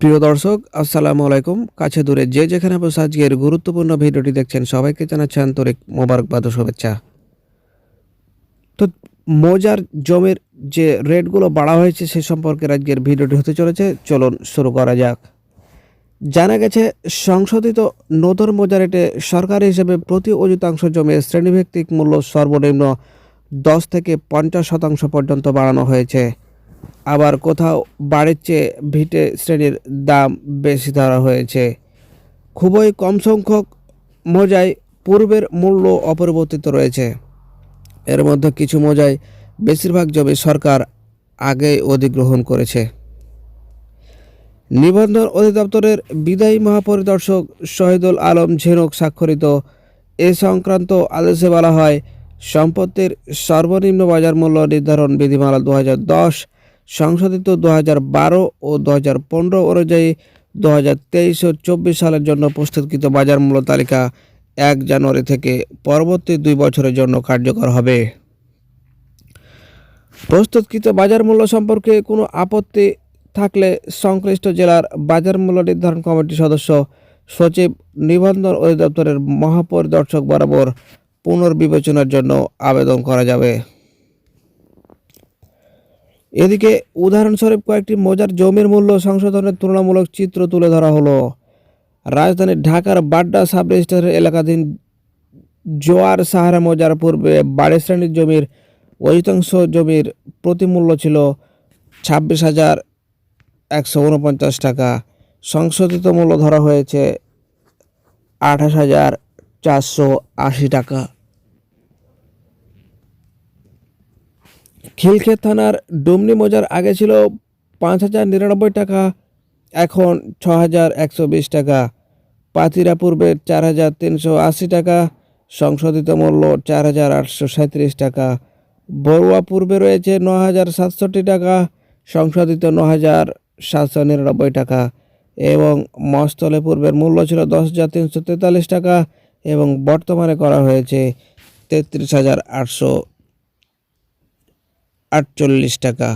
প্রিয় দর্শক, আসসালামু আলাইকুম। কাছে দূরে যে যেখানে বসে আজকের গুরুত্বপূর্ণ ভিডিওটি দেখছেন, সবাইকে জানাচ্ছি আন্তরিক মোবারকবাদ ও শুভেচ্ছা। তো মোজার জমির যে রেটগুলো বাড়া হয়েছে, সে সম্পর্কে আজকের ভিডিওটি হতে চলেছে। চলুন শুরু করা যাক। জানা গেছে, সংশোধিত নতুন মৌজা রেটে সরকারি হিসেবে প্রতি অজিতাংশ জমির শ্রেণীভিত্তিক মূল্য সর্বনিম্ন দশ থেকে পঞ্চাশ শতাংশ পর্যন্ত বাড়ানো হয়েছে। আবার কোথাও বাড়ির চেয়ে ভিটে শ্রেণির দাম বেশি ধরা হয়েছে। খুবই কম সংখ্যক মোজায় পূর্বের মূল্য অপরিবর্তিত রয়েছে। এর মধ্যে কিছু মোজায় বেশিরভাগ জমি সরকার আগেই অধিগ্রহণ করেছে। নিবন্ধন অধিদপ্তরের বিদায়ী মহাপরিদর্শক শহীদুল আলম ঝিনুক স্বাক্ষরিত এ সংক্রান্ত আদেশে বলা হয়, সম্পত্তির সর্বনিম্ন বাজার মূল্য নির্ধারণ বিধিমালা দু হাজার দশ সংশোধিত দু ও দু হাজার পনেরো অনুযায়ী দু হাজার তেইশ ও চব্বিশ সালের জন্য প্রস্তুতকৃত বাজার মূল্য তালিকা এক জানুয়ারি থেকে পরবর্তী দুই বছরের জন্য কার্যকর হবে। প্রস্তুতকৃত বাজার মূল্য সম্পর্কে কোনো আপত্তি থাকলে সংশ্লিষ্ট জেলার বাজার মূল্য নির্ধারণ কমিটির সদস্য সচিব নিবন্ধন অধিদপ্তরের মহাপরিদর্শক বরাবর পুনর্বিবেচনার জন্য আবেদন করা যাবে। এদিকে উদাহরণস্বরূপ কয়েকটি মজার জমির মূল্য সংশোধনের তুলনামূলক চিত্র তুলে ধরা হলো। রাজধানী ঢাকার বাড্ডা সাব রেজিস্ট্রারের এলাকাধীন জোয়ার সাহারা মৌজার পূর্বে বাড়ি শ্রেণির জমির অধিকাংশ জমির প্রতিমূল্য ছিল ছাব্বিশ হাজার একশো উনপঞ্চাশ টাকা। সংশোধিত মূল্য ধরা হয়েছে আঠাশ হাজার চারশো আশি টাকা। খিলক্ষেত থানার ডুমনি মৌজার আগে ছিল পাঁচ হাজার নিরানব্বই টাকা, এখন ছ হাজার একশো বিশ টাকা। পাতিরা পূর্বের চার হাজার তিনশো আশি টাকা, সংশোধিত মূল্য চার হাজার আটশো সাঁত্রিশ টাকা। বড়ুয়া পূর্বে রয়েছে ন হাজার সাতষট্টি টাকা, সংশোধিত ন হাজার সাতশো নিরানব্বই টাকা। এবং মস্তলে পূর্বের মূল্য ছিল দশ হাজার তিনশো তেতাল্লিশ টাকা এবং বর্তমানে করা হয়েছে তেত্রিশ হাজার আটশো আটচল্লিশ টাকা।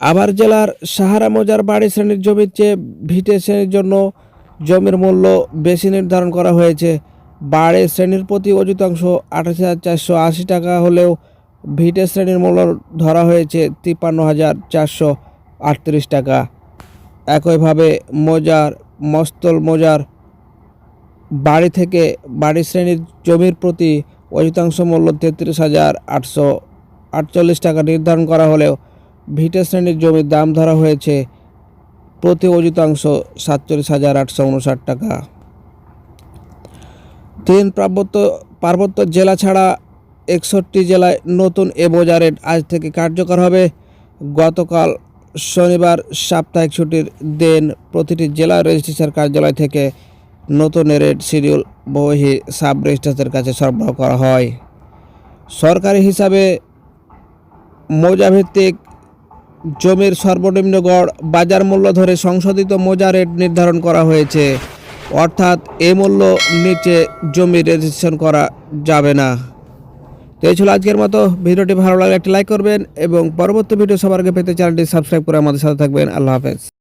আবার জেলার সাহারা মৌজার বাড়ি শ্রেণির জমির চেয়ে ভিটে শ্রেণির জন্য জমির মূল্য বেশি নির্ধারণ করা হয়েছে। বাড়ি শ্রেণির প্রতি অজিতাংশ আঠাশ হাজার চারশো আশি টাকা হলেও ভিটে শ্রেণির মূল্য ধরা হয়েছে তিপ্পান্ন হাজার চারশো আটত্রিশ টাকা। একইভাবে মৌজার, মস্তল মৌজার বাড়ি থেকে বাড়ি শ্রেণির জমির প্রতি অধিকাংশ মূল্য তেত্রিশ হাজার আটশো আটচল্লিশ টাকা নির্ধারণ করা হলেও ভিটে শ্রেণির জমির দাম ধরা হয়েছে প্রতি অজিতাংশ সাতচল্লিশ হাজার আটশো উনষাট টাকা। তিন পার্বত্য পার্বত্য জেলা ছাড়া একষট্টি জেলায় নতুন এ বোঝা রেট আজ থেকে কার্যকর হবে। গতকাল শনিবার সাপ্তাহিক ছুটির দিন প্রতিটি জেলা রেজিস্ট্রেশন কার্যালয় থেকে নতুন রেট শিডিউল বহি সাব রেজিস্ট্রারদের কাছে সরবরাহ করা হয়। সরকারি হিসাবে মৌজাভিত্তিক জমির সর্বনিম্ন গড় বাজার মূল্য ধরে সংশোধিত মৌজা রেট নির্ধারণ করা হয়েছে। অর্থাৎ এই মূল্য নিচে জমি রেজিস্ট্রেশন করা যাবে না। তো এই ছিল আজকের মতো। ভিডিওটি ভালো লাগলে একটি লাইক করবেন এবং পরবর্তী ভিডিও সবার আগে পেতে চ্যানেলটি সাবস্ক্রাইব করে আমাদের সাথে থাকবেন। আল্লাহ হাফেজ।